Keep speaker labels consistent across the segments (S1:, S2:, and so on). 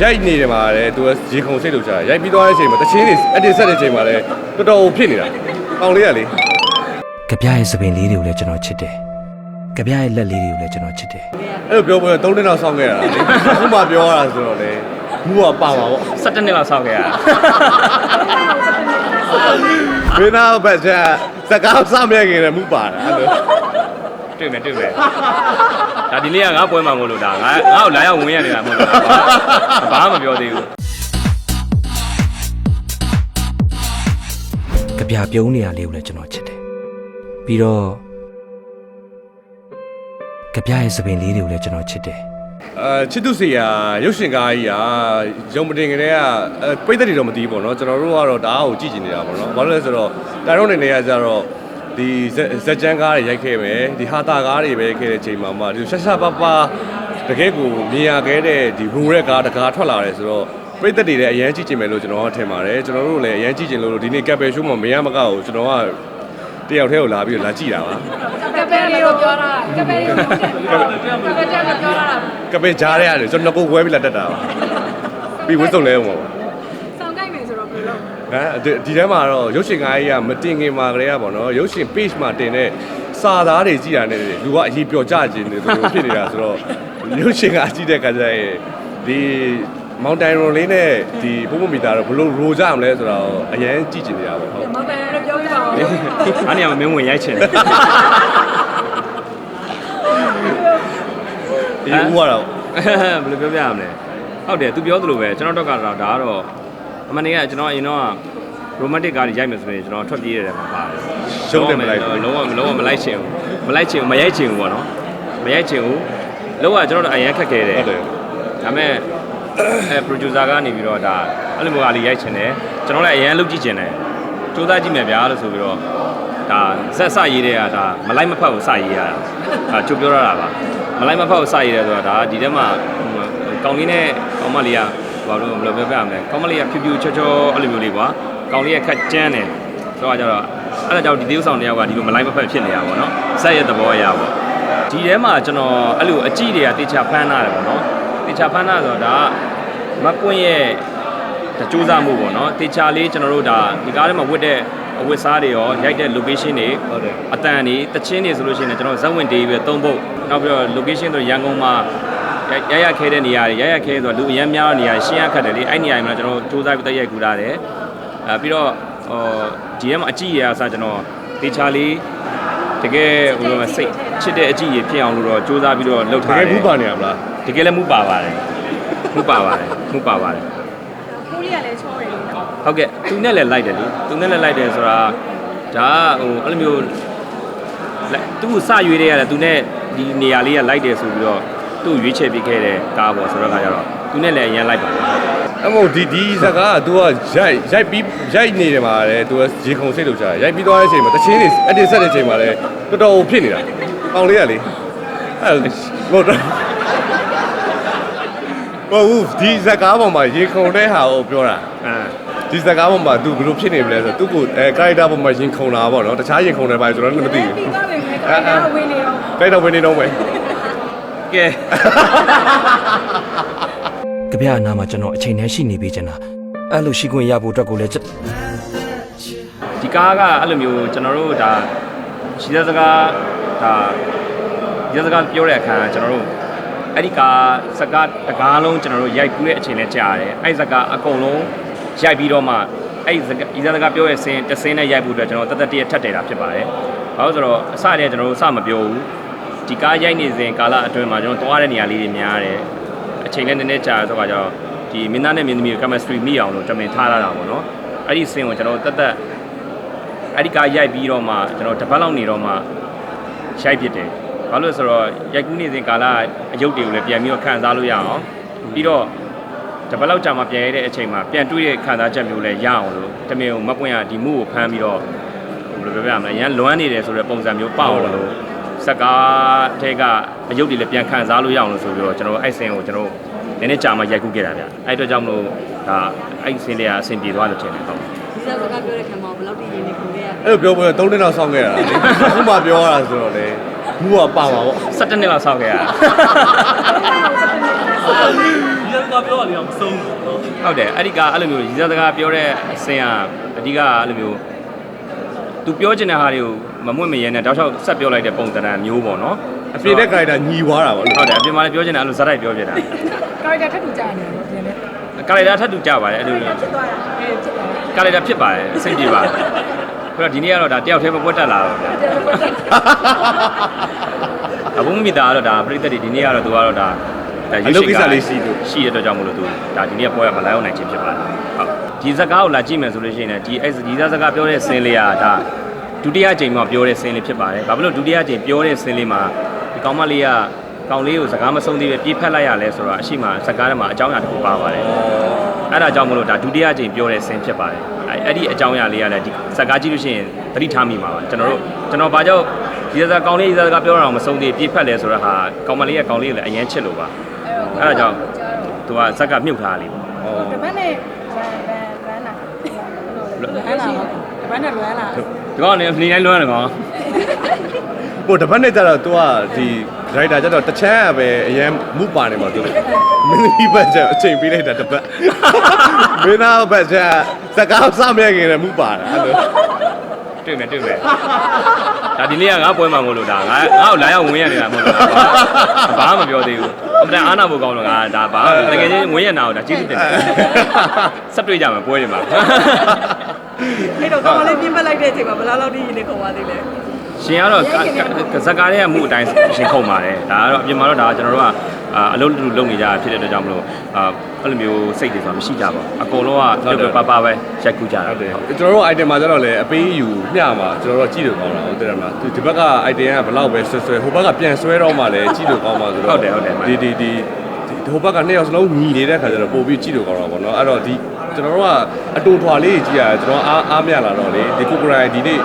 S1: ရိုက်နေတယ်မှာလေသူကရေခုံစိတ်လို့ကြာရိုက်ပြီးသွားတဲ့အချိန်မှာတချင်းတွေအတင်ဆက်တဲ့အချိန်မှာလေတော်တော်ဖြစ်နေတာကောင်းလေးကလေ
S2: ကြပြရဲ့စပင်လေးတွေကိုလည်းကျွန်တော်ချစ်တယ်ကြပြရဲ့လက်လေးတွေကိုလည်းကျွန်တော်ချစ်တယ်
S1: အဲ့လိုပြောပွဲ3နှစ်လောက်ဆောင်းခဲ့ရတာလေအခုမှပြောရတာဆိုတော့လေမူကပါပါပေါ့
S3: 17နှစ်လောက်ဆောက်ခဲ့ရတာ
S1: မင်းသားဘက်ကျစကားစမဲ့ခင်လည်းမူပါတာအဲ့လို
S3: တွေ့မယ်တွေ့မယ်ဒါဒီနေ့ကငါပွဲမှာမဟုတ်လို့ဒါငါငါ့ကိုလာရောက်ဝင်ရနေတာမဟုတ်လို့ဘာမှမပြောသေးဘူး
S2: ကြပြပြုံးနေရလေးကိုလည်းကျွန်တော်ချစ်တယ်ပြီးတော့ကြပြရဲ့စပင်လေးတွေကိုလည်းကျွန်တော်ချစ်တယ်
S1: အဲချစ်သူစီယာရုပ်ရှင်ကားကြီးอ่ะရုံမတင်ကလေးကအဲပိတ်သက်တွေတော့မသိဘူးပေါ့နော်ကျွန်တော်တို့ကတော့တအားကိုကြည့်ကျင်နေတာပေါ့နော်ဘာလို့လဲဆိုတော့တိုင်ရုံနေနေရကြတော့ ဒီဇက်ဇက်ချန်ကားတွေရိုက်ခဲ့မယ်ဒီဟာတာကားတွေပဲခဲ့တဲ့အချိန်မှာမှဒီရှာရှာပါပါတကယ်ကိုမြင်ရခဲ့တဲ့ဒီဘူရက်ကားတကားထွက်လာတယ်ဆိုတော့ပိတ်သက်တွေလည်းအရန်ကြည့်ကျင်မယ်လို့ကျွန်တော်ကထင်ပါတယ်ကျွန်တော်တို့လည်းအရန်ကြည့်ကျင်လို့ဒီနေ့ကပ်ပယ်ရှိုးမှာမရမကောက်ကိုကျွန်တော်ကတယောက်တည်းကိုလာပြီးတော့လာကြည့်တာပါ
S4: ကပယ်လေးကိုပြောတာကပယ်လေးကိုပြောတာကပယ်ကြောင့်ပြောတာ
S1: ကပယ်ကြားရရတယ်ကျွန်တော်ကိုဝဲပြီးလာတက်တာပါပြီးဝှစုံလဲအောင်ပါ
S4: ဆောင်းကိုက်မယ်ဆိုတော့ဘယ်လို
S1: ဟမ်ဒီဒီထဲမှာတော့ရုပ်ရှင်ကားကြီးကမတင်ခင်မှာကလေးကပေါ့နော်ရုပ်ရှင် page မှာတင်တဲ့စာသားတွေကြည့်တာနဲ့လူကအရေးပြောကြခြင်းတွေလိုဖြစ်နေတာဆိုတော့ရုပ်ရှင်ကကြည့်တဲ့ခါကျရင်ဒီမောင်တိုင်ရွန်လေးနဲ့ဒီပုံမမီတာတော့ဘလို့ရိုကြမလဲဆိုတော့အရန်ကြည့်ကျင်နေတာပေါ့ဟုတ်
S4: မောင်တယ်လို့ပြောပြပါဦး
S3: အဲ့နေရာမှာမင်းဝင်ရိုက်ချင်တယ်
S1: ဒီဦးကတော့
S3: ဘယ်လိုပြောပြရမလဲဟုတ်တယ်သူပြောသလိုပဲကျွန်တော်တော့ကတော့ဒါကတော့ အမှန်တကယ်ကျွန်တော်အရင်တော့ romantic ကားတွေရိုက်မယ်ဆိုရင်ကျွန်တော်ထွက်ပြေးရတယ်မှာပါတယ်
S1: ရှုံးတယ်မလိုက်ဘူး
S3: လုံးဝလုံးဝမလိုက်ချင်ဘူးမလိုက်ချင်ဘူးမရိုက်ချင်ဘူးပေါ့နော်မရိုက်ချင်ဘူးလုံးဝကျွန်တော်တို့အရင်ခက်ခဲတယ်
S1: ဟုတ်တယ်
S3: ဒါပေမဲ့အဲ producer ကနေပြီးတော့ဒါအဲ့လိုမျိုးအားလေးရိုက်ချင်တယ်ကျွန်တော်လည်းအရင်လုပ်ကြည့်ချင်တယ်စူးစမ်းကြည့်မယ်ဗျာလို့ဆိုပြီးတော့ဒါဇက်စရေးတဲ့ကဒါမလိုက်မဖက်ကိုစရေးရတာဒါချုပ်ပြောရတာပါမလိုက်မဖက်ကိုစရေးတယ်ဆိုတော့ဒါဒီထဲမှာဟိုကောင်လေးနဲ့ကောင်မလေးက ဘာလို့ဘယ်လိုပြောပြရမလဲကောင်မလေးကဖြူဖြူချောချောအဲ့လိုမျိုးလေးကွာကောင်လေးကခက်ကျန်းတယ်ဆိုတော့ကြတော့အဲ့ဒါကြောင့်ဒီသေးဆောင်တယောက်ကဒီလိုမလိုက်မဖက်ဖြစ်နေတာပေါ့နော်ဇက်ရဲ့သဘောအရာပေါ့ဒီထဲမှာကျွန်တော်အဲ့လိုအကြည့်တွေကတေချာဖမ်းထားတယ်ပေါ့နော်တေချာဖမ်းထားဆိုတော့ဒါကမကွင်းရဲ့စူးစမ်းမှုပေါ့နော်တေချာလေးကျွန်တော်တို့ဒါဒီကားထဲမှာဝတ်တဲ့အဝတ်စားတွေရောရိုက်တဲ့ location တွေ
S1: ဟုတ်တယ်
S3: အတန်တွေတချင်းတွေဆိုလို့ရှိရင်လည်းကျွန်တော်ဇက်ဝင်တေးပြီးတော့သုံးဖို့နောက်ပြီးတော့ location ဆိုရန်ကုန်မှာ ရရခဲတဲ့နေရာတွေရရခဲဆိုတော့လူအများများနေရာရှင်းရခတ်တယ်လေအဲ့နေရာတွေမှာကျွန်တော်စူးစမ်းပြီးတက်ရိုက်ကူလာတယ်အဲပြီးတော့ဟိုဒီထဲမှာအကြည့်ရအစားကျွန်တော်တေချာလေးတကယ်ဟိုလိုမျိုးစိတ်ချစ်တဲ့အကြည့်ရဖြစ်အောင်လို့တော့စူးစမ်းပြီးတော့လုပ်
S1: တ
S3: ထား
S1: က
S3: တယ်
S1: ယ်ဘူးပါနေရမလား
S3: တကယ်လည်းမှုပါပါတယ်မှုပါပါတယ်မှုပါပါတယ်
S4: ကိုလေးကလည်းချောတယ်လို့နော်
S3: ဟုတ်ကဲ့သူနဲ့လည်းလိုက်တယ်လေသူနဲ့လည်းလိုက်တယ်ဆိုတာဒါကဟိုအဲ့လိုမျိုးလိုက်သူ့ကိုစရွေးတဲ့ရတယ်သူနဲ့ဒီနေရာလေးကလိုက်တယ်ဆိုပြီးတော့ သူ့ကိုရွေးချယ်ပေးခဲ့တဲ့ကားပေါ့ဆိုတော့ခါကျတော့သူနဲ့လည်းအရင်လိုက်ပါတယ်
S1: အမို့ဒီဒီစကားက तू ကရိုက်ရိုက်ပြီးရိုက်နေတယ်မှာလေ तू ကရေခုံစိတ်လို့ကြာရိုက်ပြီးသွားတဲ့အချိန်မှာတချင်းတွေအတင်ဆက်တဲ့အချိန်မှာလေတော်တော်ဖြစ်နေတာကောင်းလေးကလေအဲ့ဟုတ်တော့ဘာဘူးဒီစကားပေါ်မှာရေခုံတဲ့ဟာကိုပြောတာ
S3: အဲ
S1: ဒီစကားပေါ်မှာ तू ဘယ်လိုဖြစ်နေမလဲဆိုတော့ तू ကိုအဲ character ပေါ်မှာရင်ခုန်တာပေါ့နော်တခြားရင်ခုန်တယ်ပါကျွန်တော်လည်းမသိဘူး
S4: ပြီးသွားပြီလေကိုယ်ကဝင်နေတော့
S1: character ဝင်နေတော့မယ်
S3: ကဲ
S2: ကြပြအနာမှာကျွန်တော်အချိန်နဲ့ရှိနေပြီကျင်တာအဲ့လိုရှိခွင့်ရဖို့အတွက်ကိုလည်းကျွန်
S3: ဒီကားကအဲ့လိုမျိုးကျွန်တော်တို့ဒါရှိတဲ့စကားဒါဒီစကားပြောတဲ့အခါကျွန်တော်တို့အဲ့ဒီကားစကားတကားလုံးကျွန်တော်တို့ရိုက်ကူးတဲ့အချိန်နဲ့ကြာတယ်အဲ့ဒီစကားအကုန်လုံးရိုက်ပြီးတော့မှအဲ့ဒီစကားဒီစကားပြောရဲ့စင်းတစ်စင်းနဲ့ရိုက်ဖို့အတွက်ကျွန်တော်တသက်တည်းထပ်တယ်တာဖြစ်ပါတယ်ဘာလို့ဆိုတော့အစတည်းကကျွန်တော်တို့စမပြောဘူး ဒီကားရိုက်နေစဉ်ကာလအတွင်းမှာကျွန်တော်သွားတဲ့နေရာလေးတွေများတယ်အချိန်လည်းနည်းနည်းကြာဆိုတော့ကျွန်တော်ဒီမင်းသားနဲ့မင်းသမီးကို chemistry မိအောင်လို့တမင်ထားရတာပေါ့နော်အဲ့ဒီစင်းကိုကျွန်တော်တသက်အဲ့ဒီကားရိုက်ပြီးတော့မှကျွန်တော်တစ်ပတ်လောက်နေတော့မှရိုက်ဖြစ်တယ်။ဘာလို့လဲဆိုတော့ရိုက်ကူးနေစဉ်ကာလအယုတ်တွေကိုလည်းပြန်ပြီးတော့ခံစားလို့ရအောင်ပြီးတော့တစ်ပတ်လောက်ကြာမှပြန်ရတဲ့အချိန်မှာပြန်တွေးတဲ့ခံစားချက်မျိုးလည်းရအောင်လို့တမင်ကိုမပွင့်ရဒီမှုကိုဖမ်းပြီးတော့ဘယ်လိုပြောပြမလဲရန်လွမ်းနေတယ်ဆိုတဲ့ပုံစံမျိုးပေါ့အောင်လို့ စကားထဲကအယုတ်တွေလည်းပြန်ခံစားလို့ရအောင်လို့ဆိုပြီးတော့ကျွန်တော်အဲ့စင်ကိုကျွန်တော်နည်းနည်းကြာမှရိုက်ကူးခဲ့တာဗျ။အဲ့အတွက်ကြောင့်မလို့ဒါအဲ့စင်လေးကအဆင်ပြေသွားလို့ထင်တယ်ဟုတ်
S4: ဒီစကားပြောတဲ့ခံမှာဘယ်လောက်တည်ရင်းနေကိုလေးက
S1: အဲ့လိုပြောပွဲ3နှစ်လောက်ဆောင်းခဲ့ရတာလေအခုမှပြောရတာဆိုတော့လေမူကပါပါပေါ့
S3: 17နှစ်လောက်ဆောက်ခဲ့ရတာ
S1: က
S5: ကားပြောရလေအောင်မဆုံးဘူးနော်
S3: ဟုတ်တယ်အဲ့ဒီကအဲ့လိုမျိုးရည်စားစကားပြောတဲ့အစင်ကအဓိကအဲ့လိုမျိုး သူပြောချင်တဲ့ဟာတွေကိုမမွင့်မရဲနဲ့တောက်လျှောက်ဆက်ပြောလိုက်တဲ့ပုံစံမျိုးပေါ့နော်
S1: အပြင်တဲ့ character ညီွားတာပေါ့နော်
S3: ဟုတ်တယ်အပြင်မှာလည်းပြောချင်တယ်အဲ့လိုဇာတ်တိုက်ပြောပြတာ
S4: ကာရက်တာထပ်ထူကြနေတယ်ပြန်လဲ
S3: ကာလိုက်တာထပ်တူကြပါတယ်အဲ့လို
S4: ဖြစ်သွားတာအဲဖြစ်သွားတာ
S3: ကာလိုက်တာဖြစ်ပါတယ်အဆင်ပြေပါတယ်ဆိုတော့ဒီနေ့ကတော့ဒါတယောက်တည်းမပွက်တက်လာတော့ဗျာအခုမိသားကတော့ဒါပြိတ္တတွေဒီနေ့ကတော့သူကတော့ဒါဒါ
S1: အလုပ်ကိစ္စလေးရှိလို့
S3: ရှိတဲ့အတွက်ကြောင့်မလို့သူဒါဒီနေ့ကပွဲရမလာရောက်နိုင်ခြင်းဖြစ်ပါတယ်ဟုတ် ဒီဇာတ်ကားကိုလာကြည့်မယ်ဆိုလို့ရှိရင်လည်းဒီအဲ့ဒီဇာတ်စကားပြောတဲ့ဆင်းလေးကဒါဒုတိယကြိမ်မှာပြောတဲ့ဆင်းလေးဖြစ်ပါတယ်ဘာဖြစ်လို့ဒုတိယကြိမ်ပြောတဲ့ဆင်းလေးမှာဒီကောင်မလေးကကောင်လေးကိုစကားမဆုံးသေးပဲပြေးဖက်လိုက်ရလဲဆိုတော့အရှိမစကားထဲမှာအကြောင်းအရာတစ်ခုပါပါတယ်အဲ့ဒါကြောင့်မလို့ဒါဒုတိယကြိမ်ပြောတဲ့ဆင်းဖြစ်ပါတယ်အဲ့အဲ့ဒီအကြောင်းအရာလေးကလည်းဒီစကားကြည့်လို့ရှိရင်သတိထားမိမှာပါကျွန်တော်တို့ကျွန်တော်ဘာကြောင့်ဒီစကားကောင်းလေးဒီစကားပြောတာမဆုံးသေးပြေးဖက်လဲဆိုတော့ဟာကောင်မလေးကကောင်လေးကိုလည်းအရင်ချစ်လို့ပါအဲ့ဒါကြောင့်သူကဇက်ကမြုပ်ထားလေးပေါ့
S4: တပတ်နဲ့ဗန်ဗန်ဗန်လာလွမ်းလာတ ပတ်နဲ့လွမ်းလာ
S3: ဒီကောင်ကနေနေတိုင်းလွမ်းတယ်ကောင်
S1: ဟိုတစ်ပတ်နဲ့ကျတော့ तू ကဒီ writer ကျတော့တချမ်းကပဲအရင်မူပါနေမှာ तू မင်းသမီးဘက်ကျအချိန်ပေးလိုက်တာတစ်ပတ်မင်းသားဘက်ကျစကားစမဲ့ခင်လည်းမူပါတာအဲ့လို
S3: တွေ့မယ်တွေ့မယ်ဒါဒီနေ့ကငါပွဲမှာမဟုတ်လို့ဒါငါငါ့ကိုလာရောက်ဝင်ရနေတာမဟုတ်လို့ဘာမှမပြောသေးဘူးအမှန်တန်အားနာဖို့ကောင်းလို့ငါဒါဘာတကယ်ချင်းဝင်ရနာကိုဒါကျေးဇူးတင်တယ်ဆက်တွေ့ကြမယ်ပွဲတွေမှာ
S6: အဲ့တော့ကောင်မလေးပြင်းပလိုက်တဲ့အချိန်မှာဘယ်လောက်လောက်ထိရင်နေခုံပါသေးလဲ
S3: ရှင်ကတော့ကဇက်ကားရဲ့အမှုအတိုင်းရှင်ခုံပါတယ်ဒါကတော့အပြင်မှာတော့ဒါကျွန်တော်တို့က အလုံးတူလုံနေကြဖြစ်တဲ့အတွက်ကြောင့်မလို့အာအဲ့လိုမျိုးစိတ်တွေဆိုတာမရှိကြပါဘူးအကုန်လုံးကလွတ်လွတ်ပါပါပဲရိုက်ကူးကြတာ
S1: ဟုတ်တယ်ကျွန်တော်တို့ item မှာကျတော့လေအပေးယူမျှမှာကျွန်တော်တို့ကြည့်လို့ကောင်းတာဟုတ်တယ်မလားဒီဘက်က item ကဘလောက်ပဲဆွဲဆွဲဟိုဘက်ကပြန်ဆွဲတော့မှလည်းကြည့်လို့ကောင်းပါဆိုတော့ဒီဒီဒီဟိုဘက်ကနှစ်ယောက်စလုံးညီနေတဲ့ခါကျတော့ပို့ပြီးကြည့်လို့ကောင်းတာပေါ့နော်အဲ့တော့ဒီကျွန်တော်တို့ကအတူထွာလေးကြည့်ရတယ်ကျွန်တော်အားအားမြလာတော့လေဒီကိုကိုရိုင်းဒီနေ့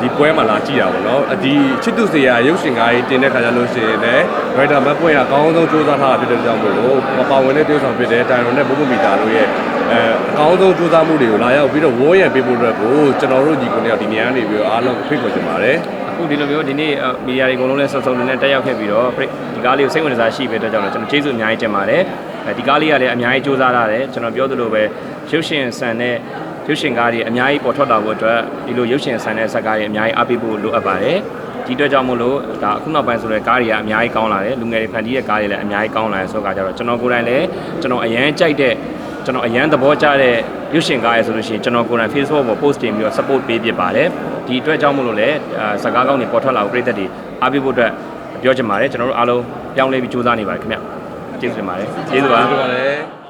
S1: ဒီပွဲမှာလာကြည့်တာပေါ့နော်ဒီချစ်သူစရာရုပ်ရှင်ကားကြီးတင်တဲ့ခါကျလို့ရှိရင်လည်း writer မပွဲကအကောင်းဆုံးစူးစမ်းထားတာဖြစ်တဲ့ကြောင့်မို့လို့ပါဝင်တဲ့တိုးဆောင်ဖြစ်တဲ့တိုင်ရွန်နဲ့ဘုဘမီတာတို့ရဲ့အဲအကောင်းဆုံးစူးစမ်းမှုတွေကိုလာရောက်ပြီးတော့ဝေါ်ရံပေးဖို့အတွက်ကိုကျွန်တော်တို့ညီကိုတွေဒီနေရာနေပြီးတော့အားလုံးဖိတ်ခေါ်ချင်ပါတယ်
S3: အခုဒီလိုမျိုးဒီနေ့မီဒီယာတွေအကုန်လုံးလဲဆော့ဆော့နဲ့တက်ရောက်ခဲ့ပြီးတော့ဒီကားလေးကိုစိတ်ဝင်စားရှိပေးတဲ့ကြောင့်လည်းကျွန်တော်ကျေးဇူးအများကြီးတင်ပါတယ်ဒီကားလေးကလည်းအများကြီးစူးစမ်းထားတယ်ကျွန်တော်ပြောသလိုပဲရုပ်ရှင်ဆန်တဲ့ ရုပ်ရှင်ကားတွေအများကြီးပေါ်ထွက်လာဖို့အတွက်ဒီလိုရုပ်ရှင်ဆန်တဲ့ဇာတ်ကားတွေအများကြီးအားပေးဖို့လိုအပ်ပါတယ်ဒီအတွက်ကြောင့်မို့လို့ဒါအခုနောက်ပိုင်းဆိုတဲ့ကားတွေကအများကြီးကောင်းလာတယ်လူငယ်တွေဖန်တီးတဲ့ကားတွေလည်းအများကြီးကောင်းလာတယ်ဆိုတော့ကြတော့ကျွန်တော်ကိုယ်တိုင်လည်းကျွန်တော်အရန်ကြိုက်တဲ့ကျွန်တော်အရန်သဘောကျတဲ့ရုပ်ရှင်ကားရယ်ဆိုလို့ရှိရင်ကျွန်တော်ကိုယ်တိုင် Facebook ပေါ် post တင်ပြီးတော့ support ပေးဖြစ်ပါတယ်ဒီအတွက်ကြောင့်မို့လို့လည်းအာစကားကောင်းတွေပေါ်ထွက်လာဖို့ပြည်သက်တွေအားပေးဖို့အတွက်ပြောချင်ပါတယ်ကျွန်တော်တို့အားလုံးပြောင်းလဲပြီးစူးစမ်းနေပါတယ်ခင်ဗျကျေးဇူးတင်ပါတယ်ကျေးဇူးပါ
S1: ဟုတ်ပါတယ်